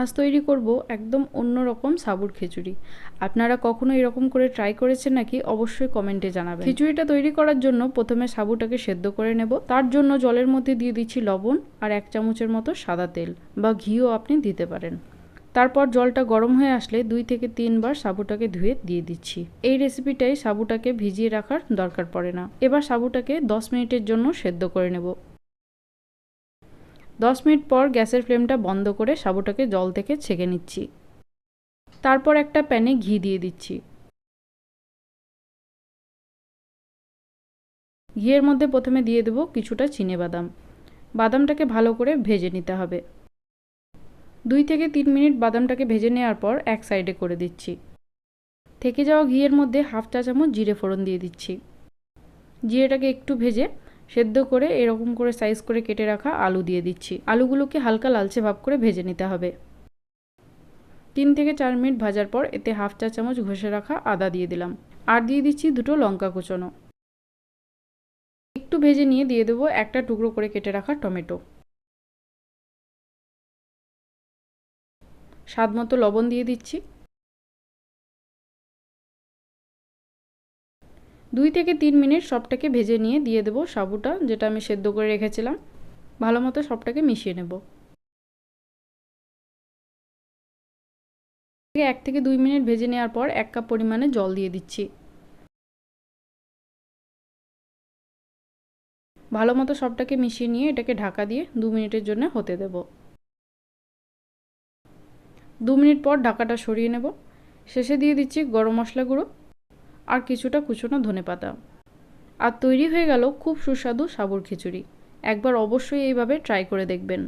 আজ তৈরি করব একদম অন্য রকম সাবুর খিচুড়ি। আপনারা কখনো এরকম করে ট্রাই করেছেন নাকি অবশ্যই কমেন্টে জানাবেন। খিচুড়িটা তৈরি করার জন্য প্রথমে সাবুটাকে সেদ্ধ করে নেব। তার জন্য জলের মধ্যে দিয়ে দিচ্ছি লবণ আর এক চামচের মতো সাদা তেল বা ঘিও আপনি দিতে পারেন। তারপর জলটা গরম হয়ে আসলে দুই থেকে তিনবার সাবুটাকে ধুয়ে দিয়ে দিচ্ছি। এই রেসিপিটাই সাবুটাকে ভিজিয়ে রাখার দরকার পড়ে না। এবার সাবুটাকে দশ মিনিটের জন্য সেদ্ধ করে নেব। দশ মিনিট পর গ্যাসের ফ্লেমটা বন্ধ করে সাবুটাকে জল থেকে ছেঁকে নিচ্ছি। তারপর একটা প্যানে ঘি দিয়ে দিচ্ছি। ঘিয়ের মধ্যে প্রথমে দিয়ে দেবো কিছুটা চিনে বাদাম। বাদামটাকে ভালো করে ভেজে নিতে হবে। দুই থেকে তিন মিনিট বাদামটাকে ভেজে নেওয়ার পর এক সাইডে করে দিচ্ছি। থেকে যাওয়া ঘিয়ের মধ্যে হাফ চা চামচ জিরে ফোড়ন দিয়ে দিচ্ছি। জিরেটাকে একটু ভেজে সেদ্ধ করে এরকম করে সাইজ করে কেটে রাখা আলু দিয়ে দিচ্ছি। আলুগুলোকে হালকা লালচে ভাব করে ভেজে নিতে হবে। তিন থেকে চার মিনিট ভাজার পর এতে হাফ চা চামচ ঘষে রাখা আদা দিয়ে দিলাম। আর দিয়ে দিচ্ছি দুটো লঙ্কা কুচনো। একটু ভেজে নিয়ে দিয়ে দেবো একটা টুকরো করে কেটে রাখা টমেটো। স্বাদ মতো লবণ দিয়ে দিচ্ছি। দুই থেকে তিন মিনিট সবটাকে ভেজে নিয়ে দিয়ে দেবো সাবুটা, যেটা আমি সেদ্ধ করে রেখেছিলাম। ভালো মতো সবটাকে মিশিয়ে নেব। এক থেকে দুই মিনিট ভেজে নেওয়ার পর এক কাপ পরিমাণে জল দিয়ে দিচ্ছি। ভালো মতো সবটাকে মিশিয়ে নিয়ে এটাকে ঢাকা দিয়ে দু মিনিটের জন্য হতে দেব। দু মিনিট পর ঢাকাটা সরিয়ে নেব। শেষে দিয়ে দিচ্ছি গরম মশলা গুঁড়ো। আর কিছুটা কুচনো ধনে পাতা আর তৈরি হয়ে গেল খুব সুস্বাদু সাবুর খিচুড়ি। একবার অবশ্যই এইভাবে ট্রাই করে দেখবেন।